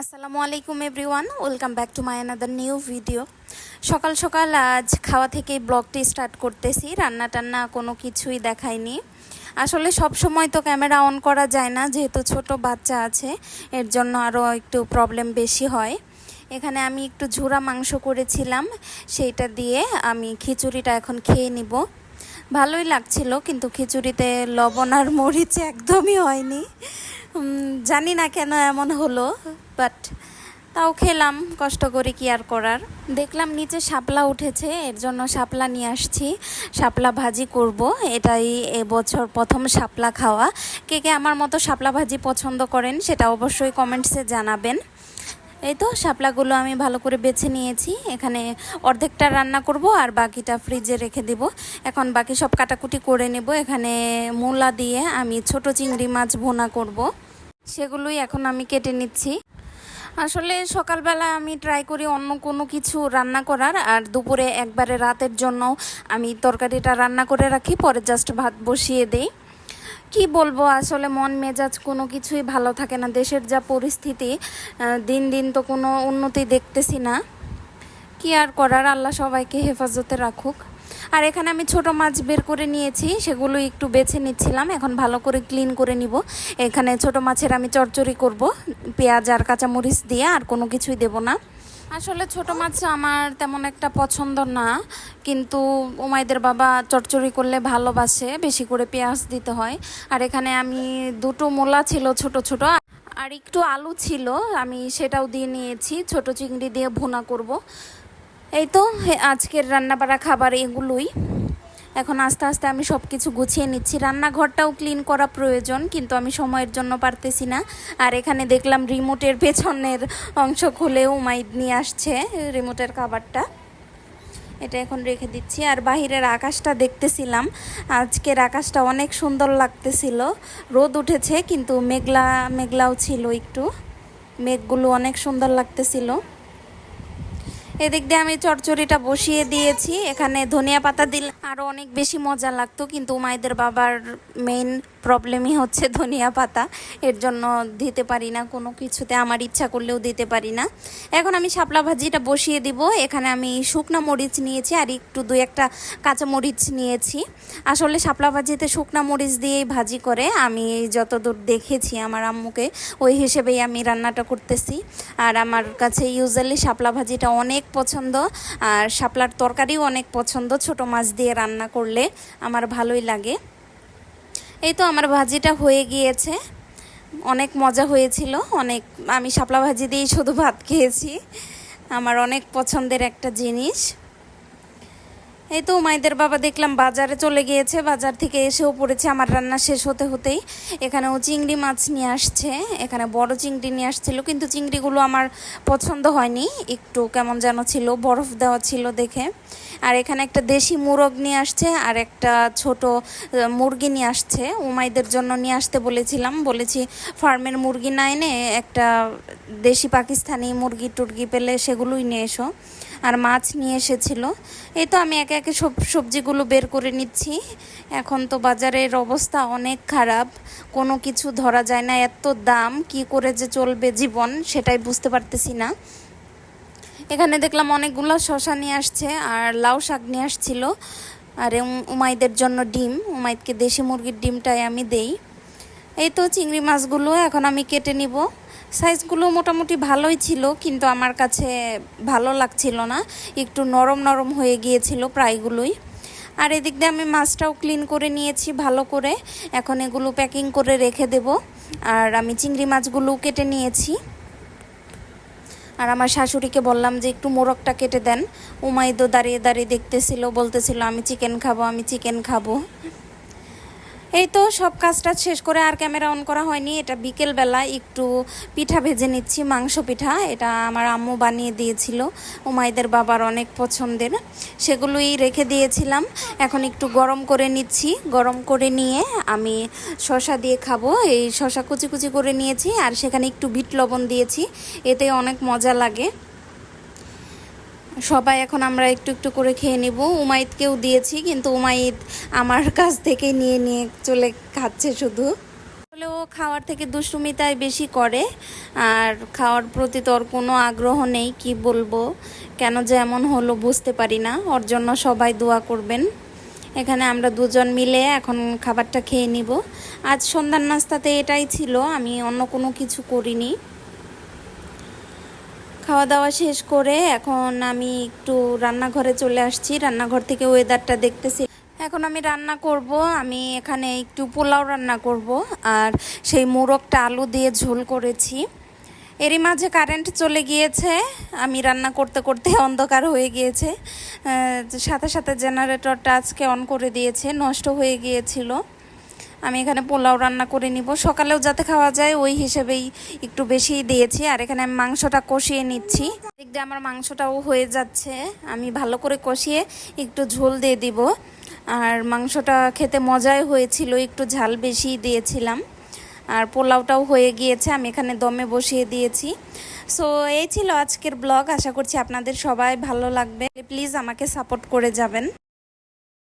আসসালামু আলাইকুম everyone, welcome back to my another new video. সকাল সকাল আজ খাওয়া থেকে ব্লগটি স্টার্ট করতেছি রান্না টান্না কোনো কিছুই দেখাইনি। আসলে সব সময় তো ক্যামেরা অন করা যায় না, যেহেতু ছোট বাচ্চা আছে, এর জন্য আরও একটু প্রবলেম বেশি হয়। এখানে আমি একটু ঝুরা মাংস করেছিলাম, সেইটা দিয়ে আমি খিচুড়িটা এখন খেয়ে নিব। ভালোই লাগছিল, কিন্তু খিচুড়িতে লবণ আর মরিচ একদমই হয়নি। জানি না কেন এমন হলো। বাট তাও খেলাম, কষ্ট করে কি আর করার। দেখলাম নিচে শাপলা উঠেছে, এর জন্য শাপলা নিয়ে আসছি। শাপলা ভাজি করব, এটাই এবছর প্রথম শাপলা খাওয়া। কে কে আমার মতো শাপলা ভাজি পছন্দ করেন, সেটা অবশ্যই কমেন্টসে জানাবেন। এই তো শাপলাগুলো আমি ভালো করে বেছে নিয়েছি, এখানে অর্ধেকটা রান্না করব আর বাকিটা ফ্রিজে রেখে দেব। এখন বাকি সব কাটাকুটি করে নেব, এখানে মূলা দিয়ে আমি ছোট চিংড়ি মাছ ভুনা করব। সেগুলোই এখন আমি কেটে নিচ্ছি। আসলে সকালবেলা আমি ট্রাই করি অন্য কোনো কিছু রান্না করার, আর দুপুরে একবারে রাতের জন্য আমি তরকারিটা রান্না করে রাখি, পরে জাস্ট ভাত বসিয়ে দিই। কি বলব, আসলে মন মেজাজ কোনো কিছুই ভালো থাকে না, দেশের যা পরিস্থিতি দিন দিন তো কোনো উন্নতি দেখতেছি না। কি আর করার? আল্লাহ সবাইকে হেফাজতে রাখুক। আর এখানে আমি ছোট মাছ বের করে নিয়েছি, সেগুলো একটু বেছে নিচ্ছিলাম। এখন ভালো করে ক্লিন করে নিব। এখানে ছোট মাছের আমি চচ্চড়ি করব। পেঁয়াজ আর কাঁচামরিচ দিয়ে আর কোনো কিছুই দেব না। আসলে ছোট মাছ আমার তেমন একটা পছন্দ না, কিন্তু উমাইদের বাবা চটচড়ি করলে ভালোবাসে, বেশি করে পেঁয়াজ দিতে হয়। আর এখানে আমি দুটো মোলা ছিল ছোট ছোট, আর একটু আলু ছিল, আমি সেটাও দিয়ে নিয়েছি। ছোট চিংড়ি দিয়ে ভুনা করব। এই তো আজকের রান্নাবাড়া খাবার এগুলোই। এখন আস্তে আস্তে আমি সব কিছু গুছিয়ে নিচ্ছি। রান্নাঘরটাও ক্লিন করা প্রয়োজন, কিন্তু আমি সময়ের জন্য পারতেছি না। আর এখানে দেখলাম রিমোটের পেছনের অংশ খুলেও মাইদ নিয়ে আসছে রিমোটের খাবারটা। এটা এখন রেখে দিচ্ছি। আর বাহিরের আকাশটা দেখতেছিলাম। আজকের আকাশটা অনেক সুন্দর লাগতেছিল। রোদ উঠেছে, কিন্তু মেঘলা, মেঘলাও ছিল একটু। মেঘগুলো অনেক সুন্দর লাগতেছিল। এদিক দিয়ে আমি চটচড়িটা বসিয়ে দিয়েছি। এখানে ধনিয়া পাতা দিলে আরও অনেক বেশি মজা লাগতো, কিন্তু মায়েদের বাবার মেইন প্রবলেমই হচ্ছে ধনিয়া পাতা। এর জন্য দিতে পারি না, কোনো কিছুতে আমার ইচ্ছা করলেও দিতে পারি না। এখন আমি শাপলা ভাজিটা বসিয়ে দিব। এখানে আমি শুকনা মরিচ নিয়েছি আর একটু দু একটা কাঁচা মরিচ নিয়েছি। আসলে শাপলা ভাজিতে শুকনা মরিচ দিয়েই ভাজি করে। আমি যতদূর দেখেছি আমার আম্মুকে, ওই হিসেবেই আমি রান্নাটা করতেছি। আর আমার কাছে ইউজুয়ালি শাপলা ভাজিটা অনেক পছন্দ। আর শাপলার তরকারিও অনেক পছন্দ ছোট মাছ দিয়ে রান্না করলে। আমার ভালোই লাগে। এই তো আমার ভাজিটা হয়ে গিয়েছে। অনেক মজা হয়েছিল, অনেক আমি শাপলা ভাজি দিয়েই শুধু ভাত খেয়েছি। আমার অনেক পছন্দের একটা জিনিস। এই তো মাইদের বাবা দেখলাম বাজারে চলে গিয়েছে। বাজার থেকে এসেও পড়েছে। আমার রান্না শেষ হতে হতেই এখানেও চিংড়ি মাছ নিয়ে আসছে। এখানে বড় চিংড়ি নিয়ে আসছিল, কিন্তু চিংড়িগুলো আমার পছন্দ হয়নি। একটু কেমন যেন ছিল, বরফ দেওয়া ছিল দেখে। আর এখানে একটা দেশি মুরগ নিয়ে আসছে আর একটা ছোট মুরগি নিয়ে আসছে। উমাইদের জন্য নিয়ে আসতে বলেছিলাম। বলেছি, ফার্মের মুরগি না এনে একটা দেশি পাকিস্তানি মুরগি টুরগি পেলে সেগুলোই নিয়ে এসো। আর মাছ নিয়ে এসেছিল। এই তো আমি একে একে সব সবজিগুলো বের করে নিচ্ছি। এখন তো বাজারের অবস্থা অনেক খারাপ। কোনো কিছু ধরা যায় না। এত দাম, কি করে যে চলবে জীবন সেটাই বুঝতে পারতেছি না। এখানে দেখলাম অনেকগুলো শশা নিয়ে আসছে আর লাউ শাক নিয়ে আসছিল। আর উম- উমাইদের জন্য ডিম। উমাইদকে দেশি মুরগির ডিমটাই আমি দেই। এই তো চিংড়ি মাছগুলো এখন আমি কেটে নিব। সাইজগুলো মোটামুটি ভালোই ছিল, কিন্তু আমার কাছে ভালো লাগছিল না। একটু নরম নরম হয়ে গিয়েছিল প্রায়গুলোই। আর এদিক দিয়ে আমি মাছটাও ক্লিন করে নিয়েছি ভালো করে। এখন এগুলো প্যাকিং করে রেখে দেব। আর আমি চিংড়ি মাছগুলো কেটে নিয়েছি। আর আমার শাশুড়িকে বললাম যে একটু মোরগটা কেটে দেন। উমাইদো দাঁড়িয়ে দাঁড়িয়ে দেখতেছিল, বলতেছিল, আমি চিকেন খাব, আমি চিকেন খাব। এই তো সব কাজটা শেষ করে আর ক্যামেরা অন করা হয়নি। এটা বিকেলবেলা একটু পিঠা ভেজে নিচ্ছি, মাংস পিঠা। এটা আমার আম্মু বানিয়ে দিয়েছিল, উমাইদের বাবার অনেক পছন্দের। সেগুলোই রেখে দিয়েছিলাম। এখন একটু গরম করে নিচ্ছি। গরম করে নিয়ে আমি শশা দিয়ে খাব। এই শশা কুচি কুচি করে নিয়েছি আর সেখানে একটু বিট লবণ দিয়েছি। এতে অনেক মজা লাগে। সবাই এখন আমরা একটু একটু করে খেয়ে নিব। উমাইদকেও দিয়েছি, কিন্তু উমাইদ আমার কাছ থেকে নিয়ে নিয়ে চলে খাচ্ছে শুধু। আসলে ও খাওয়ার থেকে দুষ্টুমিতাই বেশি করে, আর খাওয়ার প্রতি তো ওর কোনো আগ্রহ নেই, কি বলব? কেন যে এমন হলো বুঝতে পারি না, ওর জন্য সবাই দোয়া করবেন। এখানে আমরা দুজন মিলে এখন খাবারটা খেয়ে নিব। আজ সন্ধ্যার নাস্তাতে এটাই ছিল, আমি অন্য কোনো কিছু করিনি। খাওয়া দাওয়া শেষ করে এখন আমি একটু রান্নাঘরে চলে আসছি। রান্নাঘর থেকে ওয়েদারটা দেখতেছি। এখন আমি রান্না করব। আমি এখানে একটু পোলাও রান্না করব আর সেই মোরগটা আলু দিয়ে ঝোল করেছি। এরই মাঝে কারেন্ট চলে গিয়েছে। আমি রান্না করতে করতে অন্ধকার হয়ে গিয়েছে। সাথে সাথে জেনারেটরটা আজকে অন করে দিয়েছে। নষ্ট হয়ে গিয়েছিল। আমি এখানে পোলাও রান্না করে নিব। সকালেও যাতে খাওয়া যায়, ওই হিসেবেই একটু বেশিই দিয়েছি। আর এখানে আমি মাংসটা কষিয়ে নিচ্ছি। দিয়ে আমার মাংসটাও হয়ে যাচ্ছে। আমি ভালো করে কষিয়ে একটু ঝোল দিয়ে দিব। আর মাংসটা খেতে মজাই হয়েছিল, একটু ঝাল বেশি দিয়েছিলাম। আর পোলাওটাও হয়ে গিয়েছে, আমি এখানে দমে বসিয়ে দিয়েছি। সো এই ছিল আজকের ব্লগ। আশা করছি আপনাদের সবাই ভালো লাগবে। প্লিজ আমাকে সাপোর্ট করে যাবেন।